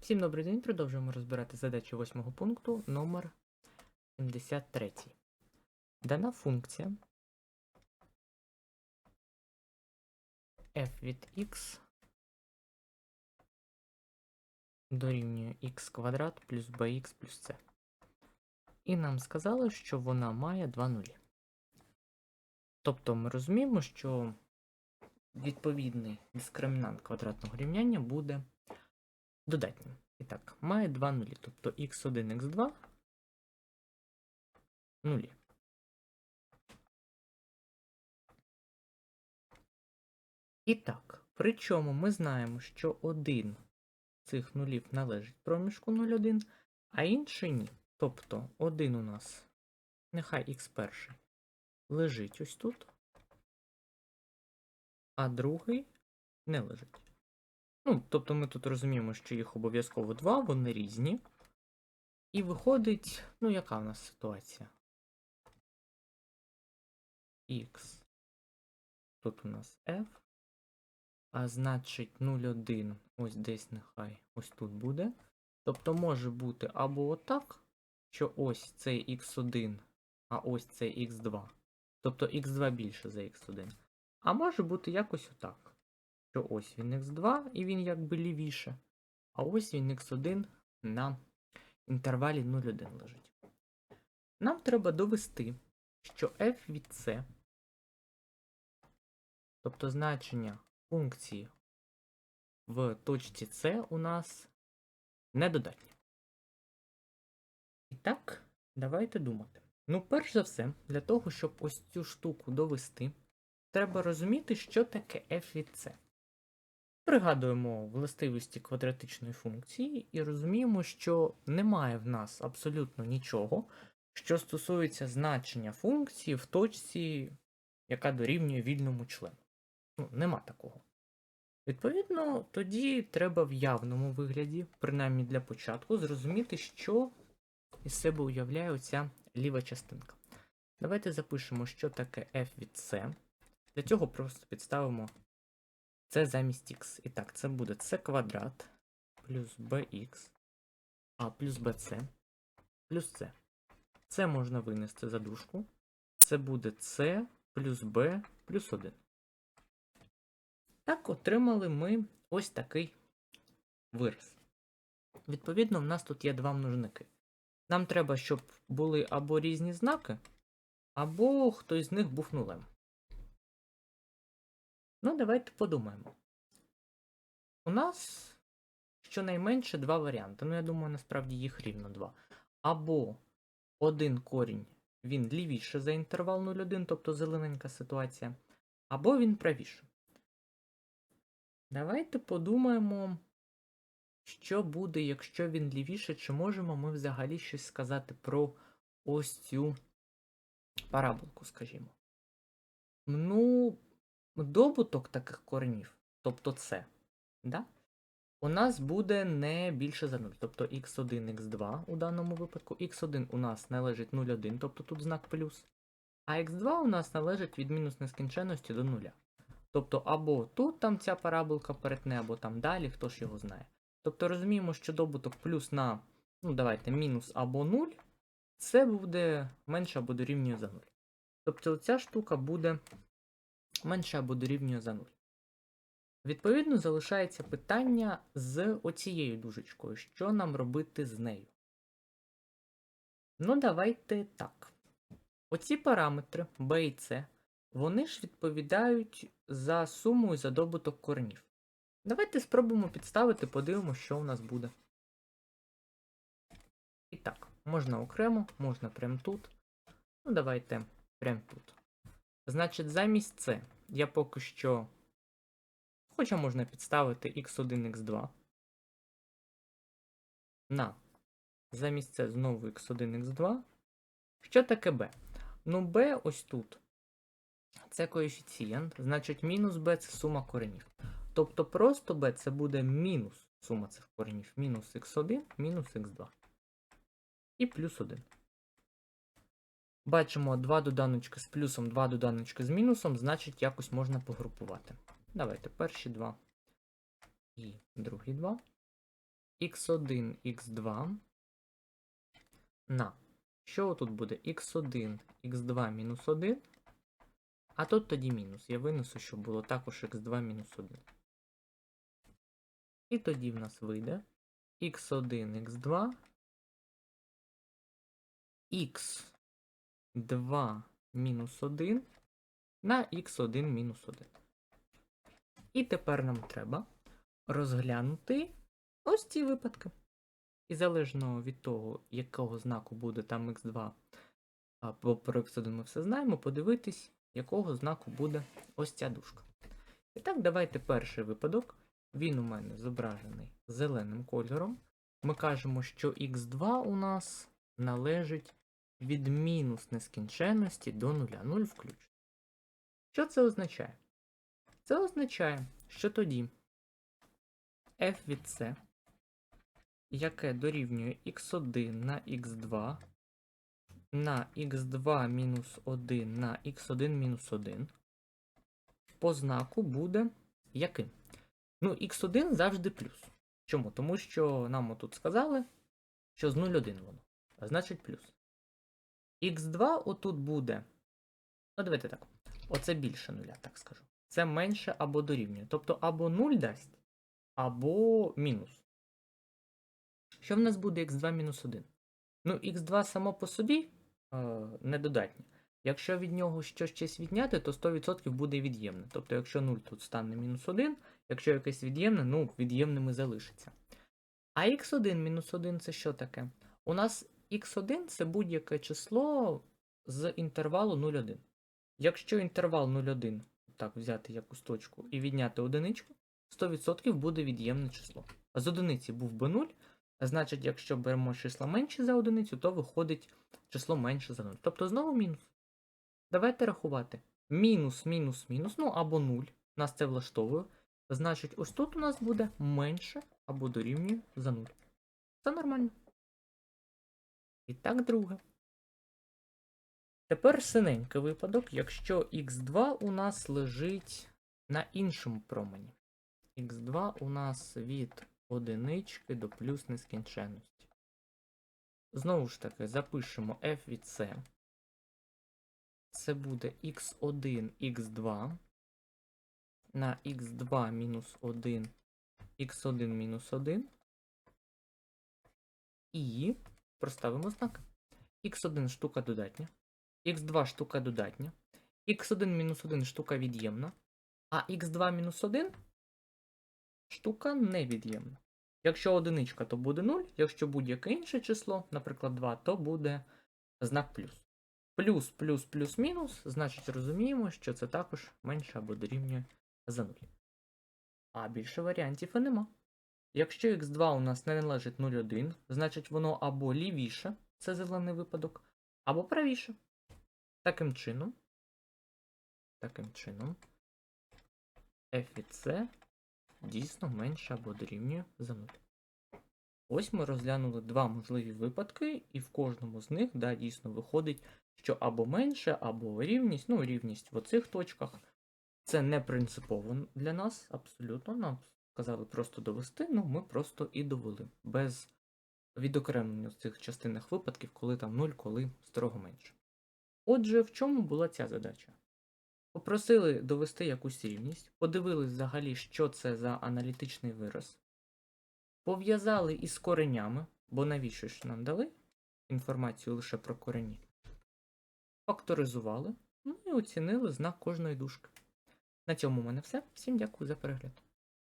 Всім добрий день. Продовжуємо розбирати задачу восьмого пункту номер 73. Дана функція f від x дорівнює x квадрат плюс bx плюс c. І нам сказали, що вона має два нулі. Тобто ми розуміємо, що відповідний дискримінант квадратного рівняння буде додатнім. І так, має два нулі, тобто x1, x2 нулі. І так, причому ми знаємо, що один з цих нулів належить проміжку 0,1, а інший ні. Тобто один у нас, нехай x перший, лежить ось тут, а другий не лежить. Ну, тобто ми тут розуміємо, що їх обов'язково два, вони різні. І виходить, ну, яка в нас ситуація? X. Тут у нас F. А значить 0,1 ось десь нехай ось тут буде. Тобто може бути або отак, що ось цей x1, а ось цей x2. Тобто x2 більше за x1. А може бути якось отак що ось він x2 і він якби лівіше, а ось він x1 на інтервалі 0,1 лежить. Нам треба довести, що f від c, тобто значення функції в точці c у нас недодатнє. І так, давайте думати. Ну, перш за все, для того, щоб ось цю штуку довести, треба розуміти, що таке f від c. Пригадуємо властивості квадратичної функції і розуміємо, що немає в нас абсолютно нічого, що стосується значення функції в точці, яка дорівнює вільному члену. Ну, нема такого. Відповідно, тоді треба в явному вигляді, принаймні для початку, зрозуміти, що із себе уявляє оця ліва частинка. Давайте запишемо, що таке f від c. Для цього просто підставимо це замість х. І так, це буде c квадрат плюс bx, а плюс bc плюс c. Це можна винести за дужку. Це буде c плюс b плюс 1. Так, отримали ми ось такий вираз. Відповідно, в нас тут є два множники. Нам треба, щоб були або різні знаки, або хтось з них був нулем. Ну, давайте подумаємо. У нас щонайменше два варіанти. Ну, я думаю, насправді їх рівно два. Або один корінь, він лівіше за інтервал 0,1, тобто зелененька ситуація, або він правіше. Давайте подумаємо, що буде, якщо він лівіше, чи можемо ми взагалі щось сказати про ось цю параболку, скажімо. Ну, добуток таких коренів, тобто це, да, у нас буде не більше за 0. Тобто x1, x2 у даному випадку. x1 у нас належить 0,1, тобто тут знак плюс. А x2 у нас належить від мінус нескінченності до 0. Тобто або тут там ця параболка перетне, або там далі, хто ж його знає. Тобто розуміємо, що добуток плюс на, ну давайте, мінус або 0, це буде менше або дорівнює за 0. Тобто ця штука буде менше або дорівнює за 0. Відповідно, залишається питання з оцією дужечкою. Що нам робити з нею? Ну, давайте так. Оці параметри b і c, вони ж відповідають за суму і за добуток коренів. Давайте спробуємо підставити, подивимося, що у нас буде. І так, можна окремо, можна прямо тут. Ну, давайте прямо тут. Значить, замість це я поки що. Хоча можна підставити x1, x2. На. Замість це знову x1, x2. Що таке b? Ну, b ось тут. Це коефіцієнт, значить, мінус b це сума коренів. Тобто просто b це буде мінус сума цих коренів. Мінус x1, мінус x2. І плюс 1. Бачимо два доданочки з плюсом, два доданочки з мінусом, значить якось можна погрупувати. Давайте перші два і другі два. x1, x2 на. Що тут буде? x1, x2 мінус 1. А тут тоді мінус. Я винесу, щоб було також x2 мінус 1. І тоді в нас вийде x1, x2, x2 мінус 1 на x1 мінус 1. І тепер нам треба розглянути ось ці випадки. І залежно від того, якого знаку буде там x2, або про x1 ми все знаємо, подивитись, якого знаку буде ось ця дужка. І так, давайте перший випадок. Він у мене зображений зеленим кольором. Ми кажемо, що x2 у нас належить від мінус нескінченності до нуля, 0 включно. Що це означає? Це означає, що тоді f від c, яке дорівнює x1 на x2 на x2 мінус 1 на x1 мінус 1 по знаку буде яким? Ну, x1 завжди плюс. Чому? Тому що нам отут сказали, що з 0,1 воно. А значить плюс. X2 отут буде. Ну, давайте так. Оце більше нуля, так скажу. Це менше або дорівнює. Тобто або 0 дасть, або мінус. Що в нас буде x2 мінус 1? Ну, x2 само по собі е, недодатнє. Якщо від нього щось щось відняти, то 100% буде від'ємне. Тобто, якщо 0 тут стане мінус 1, якщо якесь від'ємне, ну, від'ємним і залишиться. А x1 мінус 1 це що таке? У нас x1 це будь-яке число з інтервалу 0,1. Якщо інтервал 0,1 так взяти якусь точку і відняти одиничку, 100% буде від'ємне число. А з одиниці був би 0, а значить, якщо беремо числа менші за одиницю, то виходить число менше за 0. Тобто знову мінус. Давайте рахувати. Мінус, мінус, мінус, ну або 0. Нас це влаштовує. Значить, ось тут у нас буде менше або дорівнює за 0. Це нормально. І так, друге. Тепер синенький випадок, якщо x2 у нас лежить на іншому промені. x2 у нас від одинички до плюс нескінченності. Знову ж таки, запишемо f від c. Це буде x1, x2 на x2 мінус 1, x1 мінус 1. І проставимо знаки. x1 штука додатня, x2 штука додатня, x1 мінус 1 штука від'ємна, а x2 мінус 1 штука невід'ємна. Якщо одиничка, то буде 0, якщо будь-яке інше число, наприклад 2, то буде знак плюс. Плюс, плюс, плюс, мінус, значить розуміємо, що це також менше або дорівнює за 0. А більше варіантів і нема. Якщо x2 у нас не належить 0,1, значить воно або лівіше, це зелений випадок, або правіше. Таким чином, таким чином, f від c дійсно менше або дорівнює за 0. Ось ми розглянули два можливі випадки, і в кожному з них да, дійсно виходить, що або менше, або рівність. Ну, рівність в оцих точках. Це не принципово для нас, абсолютно. Нам сказали просто довести, ну ми просто і довели. Без відокремлення в цих частинах випадків, коли там 0, коли строго менше. Отже, в чому була ця задача? Попросили довести якусь рівність, подивились взагалі, що це за аналітичний вираз. Пов'язали із коренями, бо навіщо ж нам дали інформацію лише про корені. Факторизували, ну і оцінили знак кожної дужки. На цьому в мене все. Всім дякую за перегляд.